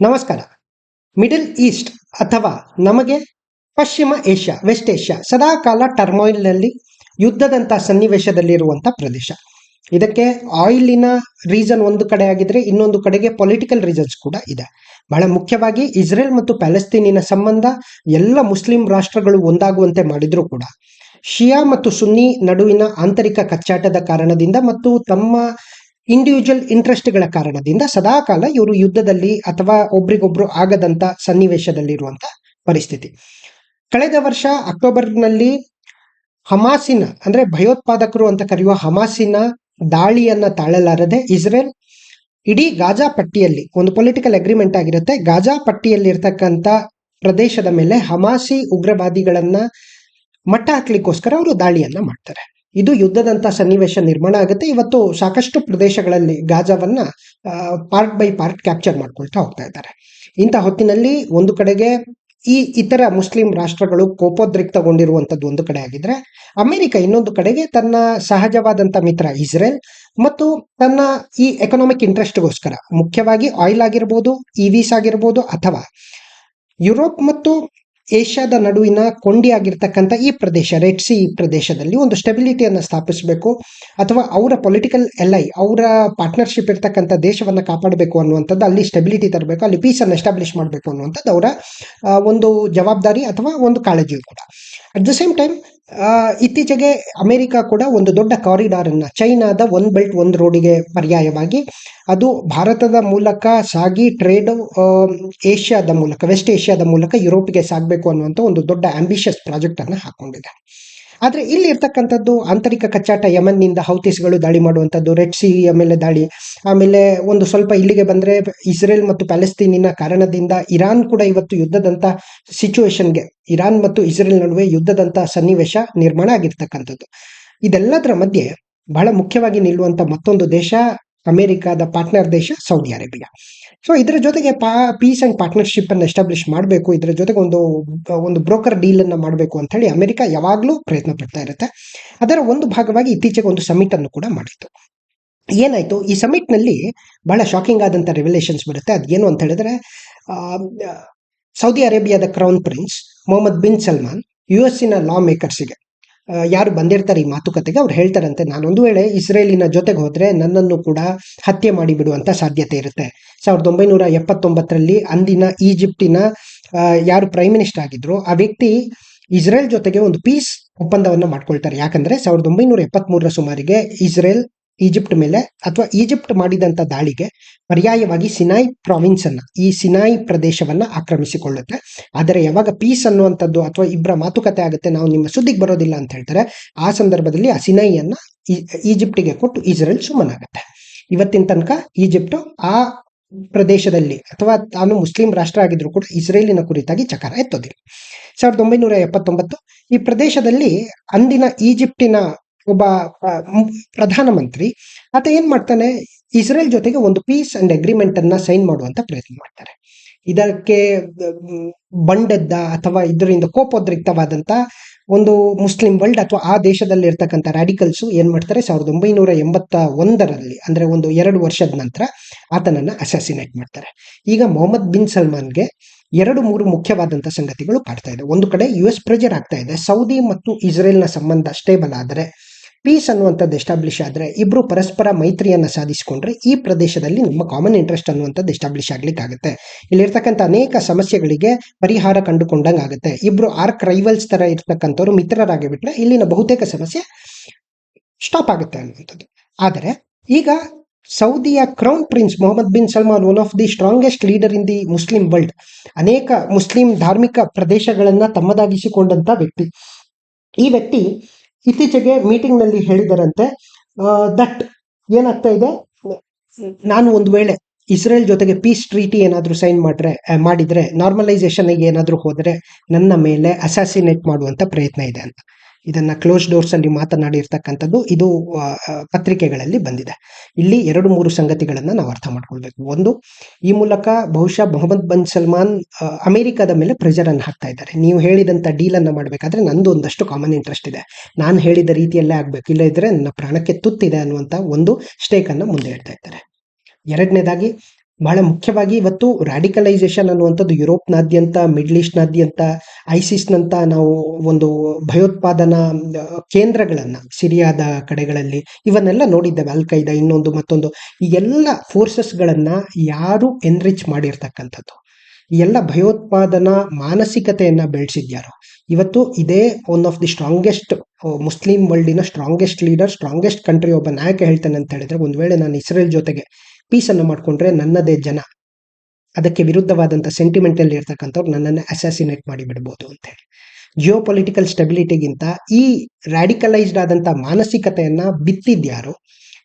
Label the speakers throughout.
Speaker 1: ನಮಸ್ಕಾರ. Middle East ಅಥವಾ ನಮಗೆ ಪಶ್ಚಿಮ ಏಷ್ಯಾ ವೆಸ್ಟ್ ಏಷ್ಯಾ ಸದಾಕಾಲ ಟರ್ಮೋಯಿಲ್ನಲ್ಲಿ ಯುದ್ಧದಂಥ ಸನ್ನಿವೇಶದಲ್ಲಿರುವಂಥ ಪ್ರದೇಶ. ಇದಕ್ಕೆ ಆಯಿಲಿನ ರೀಸನ್ ಒಂದು ಕಡೆ ಆಗಿದ್ರೆ, ಇನ್ನೊಂದು ಕಡೆಗೆ ಪೊಲಿಟಿಕಲ್ ರೀಸನ್ಸ್ ಕೂಡ ಇದೆ. ಬಹಳ ಮುಖ್ಯವಾಗಿ ಇಸ್ರೇಲ್ ಮತ್ತು ಪ್ಯಾಲೆಸ್ತೀನಿನ ಸಂಬಂಧ ಎಲ್ಲ ಮುಸ್ಲಿಂ ರಾಷ್ಟ್ರಗಳು ಒಂದಾಗುವಂತೆ ಮಾಡಿದ್ರು ಕೂಡ ಶಿಯಾ ಮತ್ತು ಸುನ್ನಿ ನಡುವಿನ ಆಂತರಿಕ ಕಚ್ಚಾಟದ ಕಾರಣದಿಂದ ಮತ್ತು ತಮ್ಮ ಇಂಡಿವಿಜುವಲ್ ಇಂಟ್ರೆಸ್ಟ್ಗಳ ಕಾರಣದಿಂದ ಸದಾಕಾಲ ಇವರು ಯುದ್ಧದಲ್ಲಿ ಅಥವಾ ಒಬ್ರಿಗೊಬ್ರು ಆಗದಂತ ಸನ್ನಿವೇಶದಲ್ಲಿರುವಂತ ಪರಿಸ್ಥಿತಿ. ಕಳೆದ ವರ್ಷ ಅಕ್ಟೋಬರ್ನಲ್ಲಿ ಹಮಾಸಿನ, ಅಂದ್ರೆ ಭಯೋತ್ಪಾದಕರು ಅಂತ ಕರೆಯುವ ಹಮಾಸಿನ ದಾಳಿಯನ್ನ ತಾಳಲಾರದೆ ಇಸ್ರೇಲ್ ಇಡೀ ಗಾಜಾ ಪಟ್ಟಿಯಲ್ಲಿ, ಒಂದು ಪೊಲಿಟಿಕಲ್ ಅಗ್ರಿಮೆಂಟ್ ಆಗಿರುತ್ತೆ, ಗಾಜಾ ಪಟ್ಟಿಯಲ್ಲಿ ಇರ್ತಕ್ಕಂಥ ಪ್ರದೇಶದ ಮೇಲೆ ಹಮಾಸಿ ಉಗ್ರವಾದಿಗಳನ್ನ ಮಟ್ಟ ಹಾಕ್ಲಿಕ್ಕೋಸ್ಕರ ಅವರು ದಾಳಿಯನ್ನ ಮಾಡ್ತಾರೆ. ಇದು ಯುದ್ಧದಂತ ಸನ್ನಿವೇಶ ನಿರ್ಮಾಣ ಆಗುತ್ತೆ. ಇವತ್ತು ಸಾಕಷ್ಟು ಪ್ರದೇಶಗಳಲ್ಲಿ ಗಾಜಾವನ್ನ ಪಾರ್ಟ್ ಬೈ ಪಾರ್ಟ್ ಕ್ಯಾಪ್ಚರ್ ಮಾಡ್ಕೊಳ್ತಾ ಹೋಗ್ತಾ ಇದ್ದಾರೆ. ಇಂಥ ಹೊತ್ತಿನಲ್ಲಿ ಒಂದು ಕಡೆಗೆ ಈ ಇತರ ಮುಸ್ಲಿಂ ರಾಷ್ಟ್ರಗಳು ಕೋಪೋದ್ರಿಕ್ತಗೊಂಡಿರುವಂಥದ್ದು ಒಂದು ಕಡೆ ಆಗಿದ್ರೆ, ಅಮೆರಿಕ ಇನ್ನೊಂದು ಕಡೆಗೆ ತನ್ನ ಸಹಜವಾದಂತ ಮಿತ್ರ ಇಸ್ರೇಲ್ ಮತ್ತು ತನ್ನ ಈ ಎಕನಾಮಿಕ್ ಇಂಟ್ರೆಸ್ಟ್ಗೋಸ್ಕರ ಮುಖ್ಯವಾಗಿ ಆಯಿಲ್ ಆಗಿರ್ಬೋದು ಇವಿಸ್ ಆಗಿರ್ಬೋದು ಅಥವಾ ಯುರೋಪ್ ಮತ್ತು ಏಷ್ಯಾದ ನಡುವಿನ ಕೊಂಡಿಯಾಗಿರ್ತಕ್ಕಂಥ ಈ ಪ್ರದೇಶ ರೆಡ್ ಸಿ ಈ ಪ್ರದೇಶದಲ್ಲಿ ಒಂದು ಸ್ಟೆಬಿಲಿಟಿಯನ್ನು ಸ್ಥಾಪಿಸಬೇಕು ಅಥವಾ ಅವರ ಪೊಲಿಟಿಕಲ್ ಎಲ್ಐ ಅವರ ಪಾರ್ಟ್ನರ್ಶಿಪ್ ಇರ್ತಕ್ಕಂಥ ದೇಶವನ್ನು ಕಾಪಾಡಬೇಕು ಅನ್ನುವಂಥದ್ದು, ಅಲ್ಲಿ ಸ್ಟೆಬಿಲಿಟಿ ತರಬೇಕು, ಅಲ್ಲಿ ಪೀಸನ್ನು ಎಸ್ಟಾಬ್ಲಿಷ್ ಮಾಡಬೇಕು ಅನ್ನುವಂಥದ್ದು ಅವರ ಒಂದು ಜವಾಬ್ದಾರಿ ಅಥವಾ ಒಂದು ಕಾಳಜಿಯು ಕೂಡ. ಅಟ್ ದ ಸೇಮ್ ಟೈಮ್ ಇತ್ತೀಚೆಗೆ ಅಮೆರಿಕ ಕೂಡ ಒಂದು ದೊಡ್ಡ ಕಾರಿಡಾರ್ ಅನ್ನ ಚೈನಾದ ಒನ್ ಬೆಲ್ಟ್ ಒಂದು ರೋಡಿಗೆ ಪರ್ಯಾಯವಾಗಿ ಅದು ಭಾರತದ ಮೂಲಕ ಸಾಗಿ ಟ್ರೇಡ್ ಏಷ್ಯಾದ ಮೂಲಕ, ವೆಸ್ಟ್ ಏಷ್ಯಾದ ಮೂಲಕ ಯುರೋಪ್ಗೆ ಸಾಗಬೇಕು ಅನ್ನುವಂಥ ಒಂದು ದೊಡ್ಡ ಆಂಬಿಷಿಯಸ್ ಪ್ರಾಜೆಕ್ಟ್ ಅನ್ನ ಹಾಕೊಂಡಿದೆ. ಆದರೆ ಇಲ್ಲಿ ಇರ್ತಕ್ಕಂಥದ್ದು ಆಂತರಿಕ ಕಚ್ಚಾಟ ಯಮನ್ನಿಂದ ಹೌತಿಸ್ಗಳು ದಾಳಿ ಮಾಡುವಂಥದ್ದು ರೆಡ್ ಸಿ ಮೇಲೆ ದಾಳಿ, ಆಮೇಲೆ ಒಂದು ಸ್ವಲ್ಪ ಇಲ್ಲಿಗೆ ಬಂದರೆ ಇಸ್ರೇಲ್ ಮತ್ತು ಪ್ಯಾಲೆಸ್ತೀನಿನ ಕಾರಣದಿಂದ ಇರಾನ್ ಕೂಡ ಇವತ್ತು ಯುದ್ಧದಂಥ ಸಿಚುವೇಶನ್ಗೆ ಇರಾನ್ ಮತ್ತು ಇಸ್ರೇಲ್ ನಡುವೆ ಯುದ್ಧದಂಥ ಸನ್ನಿವೇಶ ನಿರ್ಮಾಣ ಆಗಿರ್ತಕ್ಕಂಥದ್ದು. ಇದೆಲ್ಲದರ ಮಧ್ಯೆ ಬಹಳ ಮುಖ್ಯವಾಗಿ ನಿಲ್ಲುವಂಥ ಮತ್ತೊಂದು ದೇಶ ಅಮೆರಿಕಾದ ಪಾರ್ಟ್ನರ್ ದೇಶ ಸೌದಿ ಅರೇಬಿಯಾ ಸೊ ಇದರ ಜೊತೆಗೆ ಪಾ ಪೀಸ್ ಅಂಡ್ ಪಾರ್ಟ್ನರ್ಶಿಪ್ ಅನ್ನು ಎಸ್ಟಾಬ್ಲಿಷ್ ಮಾಡಬೇಕು. ಇದರ ಜೊತೆಗೆ ಒಂದು ಒಂದು ಬ್ರೋಕರ್ ಡೀಲ್ ಅನ್ನು ಮಾಡಬೇಕು ಅಂತ ಹೇಳಿ ಅಮೆರಿಕ ಯಾವಾಗಲೂ ಪ್ರಯತ್ನ ಪಡ್ತಾ ಇರುತ್ತೆ. ಅದರ ಒಂದು ಭಾಗವಾಗಿ ಇತ್ತೀಚೆಗೆ ಒಂದು ಸಮಿಟ್ ಅನ್ನು ಕೂಡ ಮಾಡಿತ್ತು. ಏನಾಯ್ತು? ಈ ಸಮಿಟ್ನಲ್ಲಿ ಬಹಳ ಶಾಕಿಂಗ್ ಆದಂಥ ರೆವಲೇಷನ್ಸ್ ಬರುತ್ತೆ. ಏನು ಅಂತ ಹೇಳಿದ್ರೆ ಸೌದಿ ಅರೇಬಿಯಾದ crown prince Mohammed bin Salman U ಎಸ್ಸಿನ ಲಾ ಮೇಕರ್ಸ್ಗೆ ಯಾರು ಬಂದಿರ್ತಾರೆ ಈ ಮಾತುಕತೆಗೆ, ಅವ್ರು ಹೇಳ್ತಾರಂತೆ, ನಾನೊಂದು ವೇಳೆ ಇಸ್ರೇಲಿನ ಜೊತೆಗೆ ಹೋದರೆ ನನ್ನನ್ನು ಕೂಡ ಹತ್ಯೆ ಮಾಡಿ ಬಿಡುವಂತ ಸಾಧ್ಯತೆ ಇರುತ್ತೆ. ಸಾವಿರದ ಒಂಬೈನೂರ ಎಪ್ಪತ್ತೊಂಬತ್ತರಲ್ಲಿ ಅಂದಿನ ಈಜಿಪ್ಟಿನ ಯಾರು ಪ್ರೈಮ್ ಮಿನಿಸ್ಟರ್ ಆಗಿದ್ರು, ಆ ವ್ಯಕ್ತಿ ಇಸ್ರೇಲ್ ಜೊತೆಗೆ ಒಂದು ಪೀಸ್ ಒಪ್ಪಂದವನ್ನ ಮಾಡ್ಕೊಳ್ತಾರೆ. ಯಾಕಂದ್ರೆ ಸಾವಿರದ ಒಂಬೈನೂರ ಎಪ್ಪತ್ತ್ ಮೂರರ ಸುಮಾರಿಗೆ ಇಸ್ರೇಲ್ ಈಜಿಪ್ಟ್ ಮೇಲೆ ಅಥವಾ ಈಜಿಪ್ಟ್ ಮಾಡಿದಂತ ದಾಳಿಗೆ ಪರ್ಯಾಯವಾಗಿ ಸಿನಾಯ್ ಪ್ರಾವಿನ್ಸ್ ಅನ್ನ, ಈ ಸಿನಾಯ್ ಪ್ರದೇಶವನ್ನ ಆಕ್ರಮಿಸಿಕೊಳ್ಳುತ್ತೆ. ಆದರೆ ಯಾವಾಗ ಪೀಸ್ ಅನ್ನುವಂಥದ್ದು ಅಥವಾ ಇಬ್ಬರ ಮಾತುಕತೆ ಆಗುತ್ತೆ, ನಾವು ನಿಮ್ಮ ಸುದ್ದಿಗೆ ಬರೋದಿಲ್ಲ ಅಂತ ಹೇಳ್ತಾರೆ. ಆ ಸಂದರ್ಭದಲ್ಲಿ ಆ ಈಜಿಪ್ಟಿಗೆ ಕೊಟ್ಟು ಇಸ್ರೇಲ್ ಸುಮ್ಮನಾಗುತ್ತೆ. ಇವತ್ತಿನ ತನಕ ಈಜಿಪ್ಟ್ ಆ ಪ್ರದೇಶದಲ್ಲಿ ಅಥವಾ ತಾನು ಮುಸ್ಲಿಂ ರಾಷ್ಟ್ರ ಆಗಿದ್ರು ಕೂಡ ಇಸ್ರೇಲಿನ ಕುರಿತಾಗಿ ಚಕಾರ ಎತ್ತೋದಿಲ್ಲ. ಸಾವಿರದ ಒಂಬೈನೂರ ಎಪ್ಪತ್ತೊಂಬತ್ತು ಈ ಪ್ರದೇಶದಲ್ಲಿ ಅಂದಿನ ಈಜಿಪ್ಟಿನ ಒಬ್ಬ ಪ್ರಧಾನಮಂತ್ರಿ ಆತ ಏನ್ ಮಾಡ್ತಾನೆ? ಇಸ್ರೇಲ್ ಜೊತೆಗೆ ಒಂದು ಪೀಸ್ ಅಂಡ್ ಅಗ್ರಿಮೆಂಟ್ ಅನ್ನ ಸೈನ್ ಮಾಡುವಂತ ಪ್ರಯತ್ನ ಮಾಡ್ತಾರೆ. ಇದಕ್ಕೆ ಬಂಡದ್ದ ಅಥವಾ ಇದರಿಂದ ಕೋಪೋದ್ರಿಕ್ತವಾದಂತ ಒಂದು ಮುಸ್ಲಿಂ ವರ್ಲ್ಡ್ ಅಥವಾ ಆ ದೇಶದಲ್ಲಿ ಇರ್ತಕ್ಕಂಥ ರ್ಯಾಡಿಕಲ್ಸ್ ಏನ್ ಮಾಡ್ತಾರೆ? ಸಾವಿರದ ಒಂಬೈನೂರ ಎಂಬತ್ತ ಒಂದರಲ್ಲಿ, ಅಂದ್ರೆ ಒಂದು ಎರಡು ವರ್ಷದ ನಂತರ ಆತನನ್ನ ಅಸಾಸಿನೇಟ್ ಮಾಡ್ತಾರೆ. ಈಗ ಮೊಹಮ್ಮದ್ ಬಿನ್ ಸಲ್ಮಾನ್ಗೆ ಎರಡು ಮೂರು ಮುಖ್ಯವಾದಂತ ಸಂಗತಿಗಳು ಕಾಡ್ತಾ ಇದೆ. ಒಂದು ಕಡೆ ಯು ಎಸ್ ಪ್ರೆಜರ್ ಆಗ್ತಾ ಇದೆ. ಸೌದಿ ಮತ್ತು ಇಸ್ರೇಲ್ನ ಸಂಬಂಧ ಸ್ಟೇಬಲ್ ಆದರೆ ಪೀಸ್ ಅನ್ನುವಂಥದ್ದು ಎಸ್ಟಾಬ್ಲಿಷ್ ಆದರೆ ಇಬ್ಬರು ಪರಸ್ಪರ ಮೈತ್ರಿಯನ್ನ ಸಾಧಿಸಿಕೊಂಡ್ರೆ ಈ ಪ್ರದೇಶದಲ್ಲಿ ನಮ್ಮ ಕಾಮನ್ ಇಂಟ್ರೆಸ್ಟ್ ಅನ್ನುವಂಥದ್ದು ಎಸ್ಟಾಬ್ಲಿಷ್ ಆಗಲಿಕ್ಕಾಗುತ್ತೆ. ಇಲ್ಲಿರ್ತಕ್ಕಂಥ ಅನೇಕ ಸಮಸ್ಯೆಗಳಿಗೆ ಪರಿಹಾರ ಕಂಡುಕೊಂಡಂಗೆ ಆಗುತ್ತೆ. ಇಬ್ಬರು ಆರ್ಕ್ ರೈವಲ್ಸ್ ಥರ ಇರ್ತಕ್ಕಂಥವ್ರು ಮಿತ್ರರಾಗಿ ಬಿಟ್ರೆ ಇಲ್ಲಿನ ಬಹುತೇಕ ಸಮಸ್ಯೆ ಸ್ಟಾಪ್ ಆಗುತ್ತೆ ಅನ್ನುವಂಥದ್ದು. ಆದರೆ ಈಗ ಸೌದಿಯ crown prince Mohammed bin Salman one of the strongest leader in the Muslim world ಅನೇಕ ಮುಸ್ಲಿಂ ಧಾರ್ಮಿಕ ಪ್ರದೇಶಗಳನ್ನ ತಮ್ಮದಾಗಿಸಿಕೊಂಡಂತ ವ್ಯಕ್ತಿ. ಈ ವ್ಯಕ್ತಿ ಇತ್ತೀಚೆಗೆ ಮೀಟಿಂಗ್ನಲ್ಲಿ ಹೇಳಿದರಂತೆ ದಟ್ ಏನಾಗ್ತಾ ಇದೆ? ನಾನು ಒಂದು ವೇಳೆ ಇಸ್ರೇಲ್ ಜೊತೆಗೆ ಪೀಸ್ ಟ್ರೀಟಿ ಏನಾದರೂ ಸೈನ್ ಮಾಡ್ರೆ ಮಾಡಿದ್ರೆ ನಾರ್ಮಲೈಸೇಷನ್ ಏನಾದರೂ ಹೋದರೆ ನನ್ನ ಮೇಲೆ ಅಸಾಸಿನೇಟ್ ಮಾಡುವಂಥ ಪ್ರಯತ್ನ ಇದೆ ಅಂತ. ಇದನ್ನ ಕ್ಲೋಸ್ ಡೋರ್ಸ್ ಅಲ್ಲಿ ಮಾತನಾಡಿರ್ತಕ್ಕಂಥದ್ದು ಇದು ಪತ್ರಿಕೆಗಳಲ್ಲಿ ಬಂದಿದೆ. ಇಲ್ಲಿ ಎರಡು ಮೂರು ಸಂಗತಿಗಳನ್ನ ನಾವು ಅರ್ಥ ಮಾಡ್ಕೊಳ್ಬೇಕು. ಒಂದು, ಈ ಮೂಲಕ ಬಹುಶಃ ಮೊಹಮ್ಮದ್ ಬನ್ ಸಲ್ಮಾನ್ ಅಮೆರಿಕದ ಮೇಲೆ ಪ್ರೆಷರ್ ಅನ್ನು ಹಾಕ್ತಾ ಇದ್ದಾರೆ. ನೀವು ಹೇಳಿದಂತ ಡೀಲ್ ಅನ್ನ ಮಾಡಬೇಕಾದ್ರೆ ನಂದು ಒಂದಷ್ಟು ಕಾಮನ್ ಇಂಟ್ರೆಸ್ಟ್ ಇದೆ. ನಾನು ಹೇಳಿದ ರೀತಿಯಲ್ಲೇ ಆಗ್ಬೇಕು. ಇಲ್ಲ ಇದ್ರೆ ನನ್ನ ಪ್ರಾಣಕ್ಕೆ ತುತ್ತಿದೆ ಅನ್ನುವಂತ ಒಂದು ಸ್ಟೇಕ್ ಅನ್ನ ಮುಂದೆ ಇಡ್ತಾ ಇದ್ದಾರೆ. ಎರಡನೇದಾಗಿ ಬಹಳ ಮುಖ್ಯವಾಗಿ ಇವತ್ತು ರಾಡಿಕಲೈಸೇಷನ್ ಅನ್ನುವಂಥದ್ದು ಯುರೋಪ್ನಾದ್ಯಂತ ಮಿಡ್ಲ್ ಈಸ್ಟ್ನಾದ್ಯಂತ ಐಸಿಸ್ನಂತ ನಾವು ಒಂದು ಭಯೋತ್ಪಾದನಾ ಕೇಂದ್ರಗಳನ್ನು ಸಿರಿಯಾದ ಕಡೆಗಳಲ್ಲಿ ಇವನ್ನೆಲ್ಲ ನೋಡಿದ್ದೇವೆ ಅಲ್ ಖೈದಾ ಇನ್ನೊಂದು ಮತ್ತೊಂದು. ಈ ಎಲ್ಲ ಫೋರ್ಸಸ್ಗಳನ್ನ ಯಾರು ಎನ್ರಿಚ್ ಮಾಡಿರ್ತಕ್ಕಂಥದ್ದು? ಎಲ್ಲ ಭಯೋತ್ಪಾದನಾ ಮಾನಸಿಕತೆಯನ್ನ ಬೆಳೆಸಿದ್ಯಾರು. ಇವತ್ತು ಇದೇ one of the strongest Muslim ವರ್ಲ್ಡಿನ strongest leader strongest country ಒಬ್ಬ ನಾಯಕ ಹೇಳ್ತಾನೆ ಅಂತ ಹೇಳಿದ್ರೆ ಒಂದು ವೇಳೆ ನಾನು ಇಸ್ರೇಲ್ ಜೊತೆಗೆ ಪೀಸ್ ಅನ್ನು ಮಾಡ್ಕೊಂಡ್ರೆ ನನ್ನದೇ ಜನ. ಅದಕ್ಕೆ ವಿರುದ್ಧವಾದಂಥ ಸೆಂಟಿಮೆಂಟಲ್ಲಿ ಇರ್ತಕ್ಕಂಥವ್ರು ನನ್ನನ್ನು ಅಸಾಸಿನೇಟ್ ಮಾಡಿ ಬಿಡ್ಬೋದು ಅಂತ ಹೇಳಿ. ಜಿಯೋ ಪೊಲಿಟಿಕಲ್ ಸ್ಟೆಬಿಲಿಟಿಗಿಂತ ಈ ರ್ಯಾಡಿಕಲೈಸ್ಡ್ ಆದಂಥ ಮಾನಸಿಕತೆಯನ್ನು ಬಿತ್ತಿದ್ಯಾರು,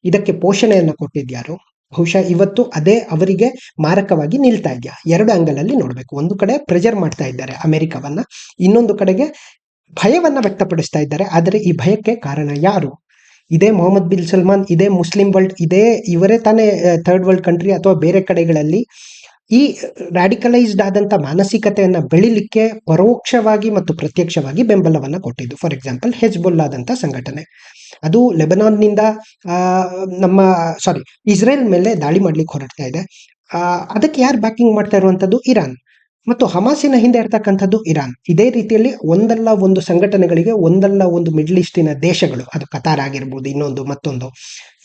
Speaker 1: ಇದಕ್ಕೆ ಪೋಷಣೆಯನ್ನು ಕೊಟ್ಟಿದ್ಯಾರು ಬಹುಶಃ ಇವತ್ತು ಅದೇ ಅವರಿಗೆ ಮಾರಕವಾಗಿ ನಿಲ್ತಾ ಇದೆಯಾ? ಎರಡು ಆಂಗಲ್ ಅಲ್ಲಿ ನೋಡಬೇಕು. ಒಂದು ಕಡೆ ಪ್ರೆಜರ್ ಮಾಡ್ತಾ ಇದ್ದಾರೆ ಅಮೆರಿಕವನ್ನ, ಇನ್ನೊಂದು ಕಡೆಗೆ ಭಯವನ್ನ ವ್ಯಕ್ತಪಡಿಸ್ತಾ ಇದ್ದಾರೆ. ಆದರೆ ಈ ಭಯಕ್ಕೆ ಕಾರಣ ಯಾರು? ಇದೇ ಮೊಹಮ್ಮದ್ ಬಿನ್ ಸಲ್ಮಾನ್, ಇದೇ ಮುಸ್ಲಿಂ ವರ್ಲ್ಡ್ ಇದೇ ಇವರೇ ತಾನೇ ಥರ್ಡ್ ವರ್ಲ್ಡ್ ಕಂಟ್ರಿ ಅಥವಾ ಬೇರೆ ಕಡೆಗಳಲ್ಲಿ ಈ ರಾಡಿಕಲೈಸ್ಡ್ ಆದಂಥ ಮಾನಸಿಕತೆಯನ್ನು ಬೆಳಿಲಿಕ್ಕೆ ಪರೋಕ್ಷವಾಗಿ ಮತ್ತು ಪ್ರತ್ಯಕ್ಷವಾಗಿ ಬೆಂಬಲವನ್ನ ಕೊಟ್ಟಿದ್ದು. ಫಾರ್ ಎಕ್ಸಾಂಪಲ್ ಹೆಜ್ಬುಲ್ಲಾದಂತ ಸಂಘಟನೆ. ಅದು ಲೆಬನಾನ್ನಿಂದ ನಮ್ಮ ಸಾರಿ ಇಸ್ರೇಲ್ ಮೇಲೆ ದಾಳಿ ಮಾಡ್ಲಿಕ್ಕೆ ಹೊರಡ್ತಾ ಇದೆ. ಅದಕ್ಕೆ ಯಾರು ಬ್ಯಾಕಿಂಗ್ ಮಾಡ್ತಾ ಇರುವಂಥದ್ದು? ಇರಾನ್. ಮತ್ತು ಹಮಾಸಿನ ಹಿಂದೆ ಇರ್ತಕ್ಕಂಥದ್ದು ಇರಾನ್. ಇದೇ ರೀತಿಯಲ್ಲಿ ಒಂದಲ್ಲ ಒಂದು ಸಂಘಟನೆಗಳಿಗೆ, ಒಂದಲ್ಲ ಒಂದು ಮಿಡ್ಲ್ ಈಸ್ಟಿನ ದೇಶಗಳು, ಅದು ಕತಾರ್ ಆಗಿರ್ಬೋದು, ಇನ್ನೊಂದು, ಮತ್ತೊಂದು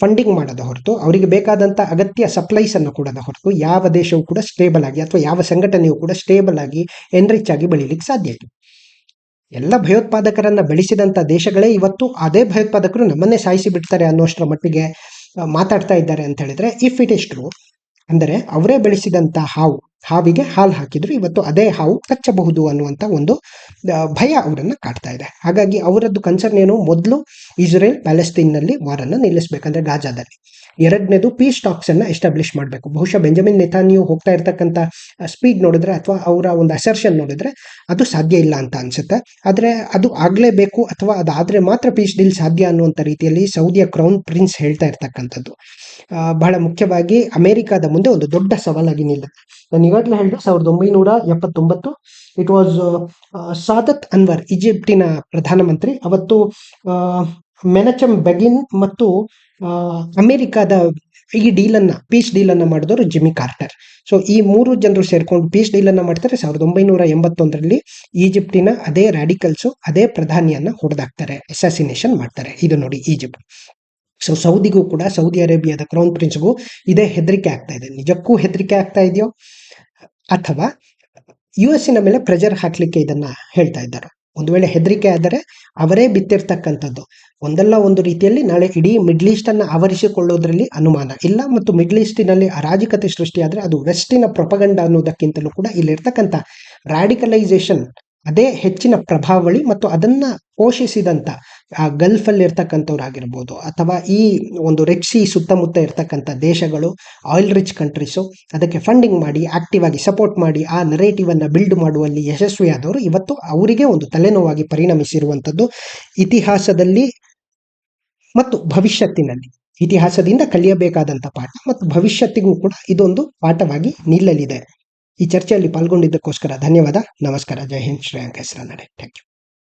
Speaker 1: ಫಂಡಿಂಗ್ ಮಾಡೋದ ಹೊರತು, ಅವರಿಗೆ ಬೇಕಾದಂಥ ಅಗತ್ಯ ಸಪ್ಲೈಸ್ ಅನ್ನು ಕೊಡೋದ ಹೊರತು, ಯಾವ ದೇಶವೂ ಕೂಡ ಸ್ಟೇಬಲ್ ಆಗಿ, ಅಥವಾ ಯಾವ ಸಂಘಟನೆಯೂ ಕೂಡ ಸ್ಟೇಬಲ್ ಆಗಿ ಎನ್ರಿಚ್ ಆಗಿ ಬೆಳೀಲಿಕ್ಕೆ ಸಾಧ್ಯ ಇಲ್ಲ. ಎಲ್ಲ ಭಯೋತ್ಪಾದಕರನ್ನ ಬೆಳೆಸಿದಂತ ದೇಶಗಳೇ ಇವತ್ತು ಅದೇ ಭಯೋತ್ಪಾದಕರು ನಮ್ಮನ್ನೇ ಸಾಯಿಸಿ ಬಿಡ್ತಾರೆ ಅನ್ನೋಷ್ಟರ ಮಟ್ಟಿಗೆ ಮಾತಾಡ್ತಾ ಇದ್ದಾರೆ ಅಂತ ಹೇಳಿದ್ರೆ ಇಫ್ ಇಟ್ ಇಸ್ ಟ್ರೂ ಅಂದರೆ ಅವರೇ ಬೆಳೆಸಿದಂತ ಹಾವು ಹಾವಿಗೆ ಹಾಲು ಹಾಕಿದ್ರು ಇವತ್ತು ಅದೇ ಹಾವು ಕಚ್ಚಬಹುದು ಅನ್ನುವಂತ ಒಂದು ಭಯ ಅವರನ್ನು ಕಾಡ್ತಾ ಇದೆ. ಹಾಗಾಗಿ ಅವರದ್ದು ಕನ್ಸರ್ನ್ ಏನು? ಮೊದಲು ಇಸ್ರೇಲ್ ಪ್ಯಾಲೆಸ್ತೀನ್ನಲ್ಲಿ ವಾರನ್ನು ನಿಲ್ಲಿಸಬೇಕಂದ್ರೆ ಗಾಜಾದಲ್ಲಿ. ಎರಡನೇದು ಪೀಸ್ ಟಾಕ್ಸ್ ಅನ್ನ ಎಸ್ಟಾಬ್ಲಿಷ್ ಮಾಡಬೇಕು. ಬಹುಶಃ ಬೆಂಜಮಿನ್ ನೆತಾನ್ಯು ಹೋಗ್ತಾ ಇರ್ತಕ್ಕಂಥ ಸ್ಪೀಡ್ ನೋಡಿದ್ರೆ ಅಥವಾ ಅವರ ಒಂದು ಅಸರ್ಷನ್ ನೋಡಿದ್ರೆ ಅದು ಸಾಧ್ಯ ಇಲ್ಲ ಅಂತ ಅನ್ಸುತ್ತೆ. ಆದ್ರೆ ಅದು ಆಗಲೇಬೇಕು ಅಥವಾ ಅದಾದ್ರೆ ಮಾತ್ರ ಪೀಸ್ ಡೀಲ್ ಸಾಧ್ಯ ಅನ್ನುವಂಥ ರೀತಿಯಲ್ಲಿ ಸೌದಿಯ ಕ್ರೌನ್ ಪ್ರಿನ್ಸ್ ಹೇಳ್ತಾ ಇರ್ತಕ್ಕಂಥದ್ದು. ಬಹಳ ಮುಖ್ಯವಾಗಿ ಅಮೆರಿಕದ ಮುಂದೆ ಒಂದು ದೊಡ್ಡ ಸವಾಲಾಗಿ ನಿಲ್ಲುತ್ತೆ. ನಾನು ಈಗಾಗಲೇ ಹೇಳಿದೆ, ಸಾವಿರದ ಒಂಬೈನೂರ ಎಪ್ಪತ್ತೊಂಬತ್ತು ಇಟ್ ವಾಸ್ ಸಾದತ್ ಅನ್ವರ್, ಈಜಿಪ್ಟಿನ ಪ್ರಧಾನಮಂತ್ರಿ. ಅವತ್ತು ಮೆನಚಮ್ ಬೆಗಿನ್ ಮತ್ತು ಅಮೆರಿಕದ ಈ ಡೀಲನ್ನ ಪೀಸ್ ಡೀಲನ್ನು ಮಾಡಿದವರು ಜಿಮ್ಮಿ ಕಾರ್ಟರ್. ಸೊ ಈ ಮೂರು ಜನರು ಸೇರ್ಕೊಂಡು ಪೀಸ್ ಡೀಲನ್ನು ಮಾಡ್ತಾರೆ. ಸಾವಿರದ ಒಂಬೈನೂರ ಎಂಬತ್ತೊಂದರಲ್ಲಿ ಈಜಿಪ್ಟಿನ ಅದೇ ರ್ಯಾಡಿಕಲ್ಸು ಅದೇ ಪ್ರಧಾನಿಯನ್ನ ಹೊಡೆದಾಕ್ತಾರೆ ಅಸಾಸಿನೇಷನ್ ಮಾಡ್ತಾರೆ. ಇದು ನೋಡಿ ಈಜಿಪ್ಟ್. ಸೊ ಸೌದಿಗೂ ಕೂಡ ಸೌದಿ ಅರೇಬಿಯಾದ ಕ್ರೌನ್ ಪ್ರಿನ್ಸ್ಗೂ ಇದೇ ಹೆದರಿಕೆ ಆಗ್ತಾ ಇದೆ. ನಿಜಕ್ಕೂ ಹೆದರಿಕೆ ಆಗ್ತಾ ಇದೆಯೋ? ಅಥವಾ ಯು ಎಸ್ಸಿನ ಮೇಲೆ ಪ್ರೆಜರ್ ಹಾಕ್ಲಿಕ್ಕೆ ಇದನ್ನ ಹೇಳ್ತಾ ಇದ್ದಾರೆ? ಒಂದು ವೇಳೆ ಹೆದರಿಕೆ ಆದರೆ ಅವರೇ ಬಿತ್ತಿರ್ತಕ್ಕಂಥದ್ದು. ಒಂದಲ್ಲ ಒಂದು ರೀತಿಯಲ್ಲಿ ನಾಳೆ ಇಡೀ ಮಿಡ್ಲ್ ಈಸ್ಟ್ ಅನ್ನ ಆವರಿಸಿಕೊಳ್ಳೋದ್ರಲ್ಲಿ ಅನುಮಾನ ಇಲ್ಲ ಮತ್ತು ಮಿಡ್ಲ್ ಈಸ್ಟಿನಲ್ಲಿ ಅರಾಜಕತೆ ಸೃಷ್ಟಿಯಾದರೆ ಅದು ವೆಸ್ಟಿನ ಪ್ರೊಪಗಂಡ ಅನ್ನೋದಕ್ಕಿಂತಲೂ ಕೂಡ ಇಲ್ಲಿರ್ತಕ್ಕಂಥ ರ್ಯಾಡಿಕಲೈಸೇಷನ್ ಅದೇ ಹೆಚ್ಚಿನ ಪ್ರಭಾವಳಿ ಮತ್ತು ಅದನ್ನ ಪೋಷಿಸಿದಂಥ ಆ ಗಲ್ಫಲ್ಲಿ ಇರ್ತಕ್ಕಂಥವ್ರಾಗಿರ್ಬೋದು ಅಥವಾ ಈ ಒಂದು ರೆಕ್ಸಿ ಸುತ್ತಮುತ್ತ ಇರ್ತಕ್ಕಂಥ ದೇಶಗಳು ಆಯಿಲ್ ರಿಚ್ ಕಂಟ್ರೀಸು ಅದಕ್ಕೆ ಫಂಡಿಂಗ್ ಮಾಡಿ ಆಕ್ಟಿವ್ ಆಗಿ ಸಪೋರ್ಟ್ ಮಾಡಿ, ಆ ನರೇಟಿವ್ ಅನ್ನು ಬಿಲ್ಡ್ ಮಾಡುವಲ್ಲಿ ಯಶಸ್ವಿಯಾದವರು ಇವತ್ತು ಅವರಿಗೆ ಒಂದು ತಲೆನೋವಾಗಿ ಪರಿಣಮಿಸಿರುವಂಥದ್ದು ಇತಿಹಾಸದಲ್ಲಿ ಮತ್ತು ಭವಿಷ್ಯತ್ತಿನಲ್ಲಿ. ಇತಿಹಾಸದಿಂದ ಕಲಿಯಬೇಕಾದಂಥ ಪಾಠ ಮತ್ತು ಭವಿಷ್ಯತ್ತಿಗೂ ಕೂಡ ಇದೊಂದು ಪಾಠವಾಗಿ ನಿಲ್ಲಲಿದೆ. ಈ ಚರ್ಚೆಯಲ್ಲಿ ಪಾಲ್ಗೊಂಡಿದ್ದಕ್ಕೋಸ್ಕರ ಧನ್ಯವಾದ. ನಮಸ್ಕಾರ. ಜೈ ಹಿಂದ್. ಶ್ರೇಯಾಂಕ ಹೆಸರನ್ನಡೆ. Thank you.